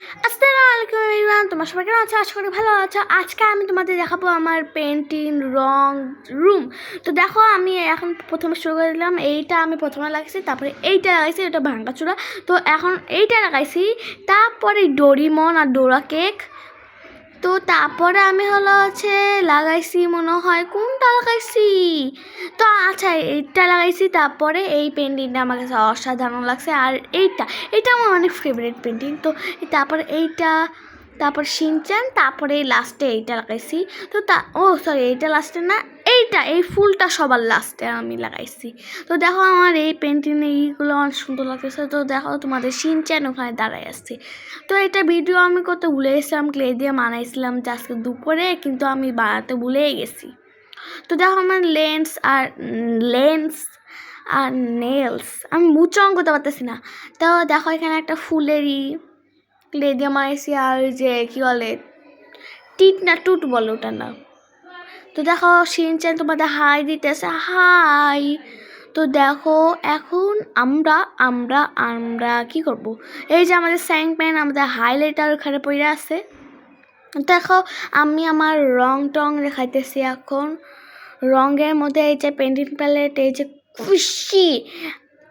আসসালামু আলাইকুম এভরিওয়ান, তোমার সবাই কেমন আছো? আশা করি ভালো আছো। আজকে আমি তোমাদের দেখাবো আমার পেন্টিং রং রুম তো দেখো, আমি এখন প্রথমে শুরু করে দিলাম। এইটা আমি প্রথমে লাগাইছি, তারপরে এইটা লাগাইছি, এটা ভাঙ্গাচুরা তো এখন এইটা লাগাইছি, তারপরে ডোরিমন আর ডোরা কেক। তো তারপরে আমি হলো হচ্ছে লাগাইছি মনে হয় কোনটা লাগাইছি? তো আচ্ছা এইটা লাগাইছি, তারপরে এই পেন্টিংটা আমার কাছে অসাধারণ লাগছে। আর এইটা এটা আমার অনেক ফেভারিট পেন্টিং তো তারপরে এইটা, তারপর সিনচান তারপরে লাস্টে এইটা লাগাইছি। তো তা, ও সরি এইটা লাস্টে না এইটা, এই ফুলটা সবার লাস্টে আমি লাগাইছি। তো দেখো আমার এই পেন্টিং এইগুলো অনেক সুন্দর লাগতেছে। তো দেখো তোমাদের সিনচান ওখানে দাঁড়ায় আসছে তো এটা ভিডিও আমি করতে ভুলে গেছিলাম ক্লে দিয়ে বানাইছিলাম যে আজকে দুপুরে, কিন্তু আমি বানাতে ভুলেই গেছি। তো দেখো আমার লেন্স আর লেন্স আর নেলস আমি মুচং করতে পারতেছি না। তো দেখো এখানে একটা ফুলেরই ক্লে দিয়ে মারাইছি আর যে কী বলে, টিট না, টুট বলে ওটা নাম। তো দেখো সিনচান তোমাদের হাই দিতেছে হাই তো দেখো এখন আমরা আমরা আমরা কি করব? এই যে আমাদের স্যাং প্যান আমাদের হাইলাইটার ওখানে পড়ে আছে। দেখো আমি আমার রং টং দেখাইতেছি এখন। রঙের মধ্যে এই যে পেন্টিং প্যালেট এই যে খুশি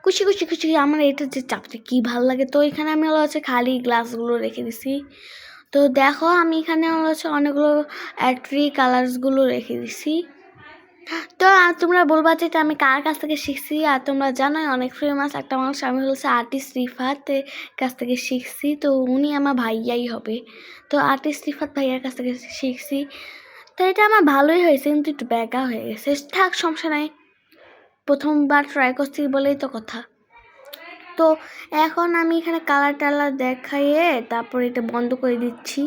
খুশি খুশি খুশি, আমার এটা যে চাপতে কী ভালো লাগে। তো এখানে আমি হচ্ছে খালি গ্লাসগুলো রেখে দিছি। তো দেখো, আমি এখানে হচ্ছে অনেকগুলো অ্যাট্রি কালার্সগুলো রেখে দিছি। তো তোমরা বলবা যে আমি কার কাছ থেকে শিখছি? আর তোমরা জানোই অনেক ফেমাস একটা মানুষ, আমি হচ্ছে আর্টিস্ট রিফাতের কাছ থেকে শিখছি। তো উনি আমার ভাইয়াই হবে। তো আর্টিস্ট রিফাত ভাইয়ার কাছ থেকে শিখছি। তো এটা আমার ভালোই হয়েছে, কিন্তু একটু ব্যাকা হয়ে গেছে। থাক, সমস্যা নাই। প্রথমবার ট্রাই করছি বলেই তো কথা। তো এখন আমি এখানে কালার টালার দেখাইয়ে তারপর এটা বন্ধ করে দিচ্ছি।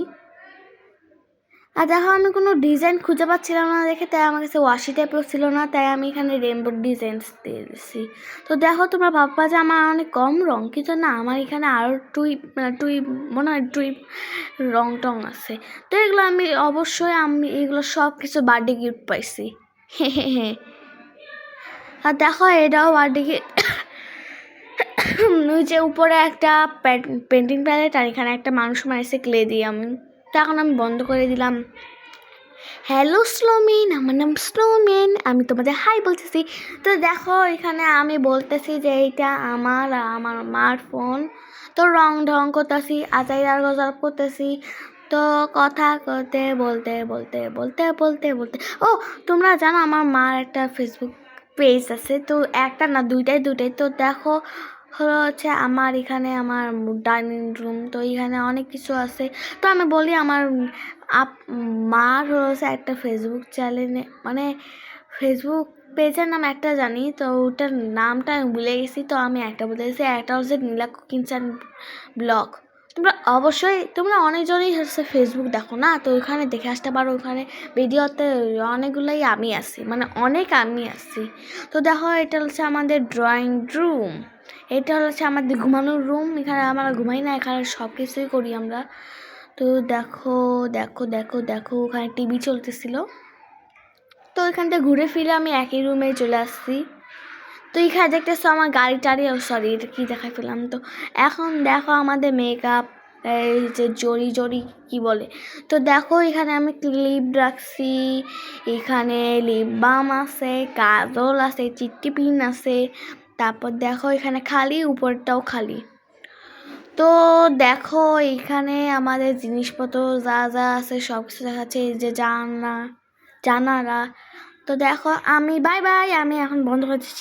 আর দেখো আমি কোনো ডিজাইন খুঁজে পাচ্ছিলাম না দেখে, তাই আমার কাছে ওয়াশি টাইপের ছিল না, তাই আমি এখানে রেনবো ডিজাইন দিয়েছি। তো দেখো তোমরা ভাববা যে আমার অনেক কম রং, কিন্তু না, আমার এখানে আরও টুই মানে টুই, মনে হয় টুই রং টং আছে। তো এগুলো আমি অবশ্যই আমি এগুলো সব কিছু বার্থডে গিফট পাইছি। হে হে হে আর দেখো এটাও বার্থডে গিফট যে উপরে একটা পেন্টিং প্যালেট আর এখানে একটা মানুষ মারিছে ক্লে দিয়ে আমি। তো এখন আমি বন্ধ করে দিলাম। হ্যালো স্নোমেন আমার নাম স্নোমেন আমি তোমাদের হাই বলতেছি। তো দেখো, এখানে আমি বলতেছি যে এইটা আমার আমার মার ফোন তো রং ঢং করতেছি আচাই আর গজার করতেছি। তো কথা করতে বলতে বলতে বলতে বলতে বলতে। ও, তোমরা জানো আমার মার একটা ফেসবুক পেজ আছে। তো একটা না, দুইটাই দুটাই তো দেখো হলো হচ্ছে আমার এখানে আমার ডাইনিং রুম, তো এখানে অনেক কিছু আছে। তো আমি বলি আমার আপ, মার হচ্ছে একটা ফেসবুক চ্যানেলে মানে ফেসবুক পেজের নাম একটা জানি, তো ওটার নামটা আমি ভুলে গেছি, তো আমি একটা বলে গেছি, একটা হচ্ছে নীলা কুকিং চ্যান ব্লগ। তোমরা অবশ্যই, তোমরা অনেকজনই হচ্ছে ফেসবুক দেখো না? তো ওখানে দেখে আসতে পারো, ওখানে ভিডিওতে অনেকগুলোই আমি আসি মানে অনেক আমি আসি তো দেখো, এটা হচ্ছে আমাদের ড্রয়িং রুম এটা হচ্ছে আমাদের ঘুমানোর রুম এখানে আমরা ঘুমাই না, এখানে সব কিছুই করি আমরা। তো দেখো দেখো দেখো দেখো, ওখানে টিভি চলতেছিল। তো থেকে ঘুরে ফিরে আমি একই রুমে চলে আসছি। তো এখানে দেখতেছো আমার গাড়ি টাড়ি সরি এটা কী দেখাই ফেলাম তো। এখন দেখো আমাদের মেকআপ এই যে জড়ি জড়ি কি বলে। তো দেখো এখানে আমি ক্লিপ রাখছি, এখানে লিপ বাম আছে, কাজল আছে চিট্টি পিন আছে, তারপর দেখো এখানে খালি, উপরটাও খালি। তো দেখো এখানে আমাদের জিনিসপত্র যা যা আছে সব কিছু দেখাচ্ছে, এই যে জানা জানারা তো দেখো আমি বাই বাই আমি এখন বন্ধ করে দিচ্ছি।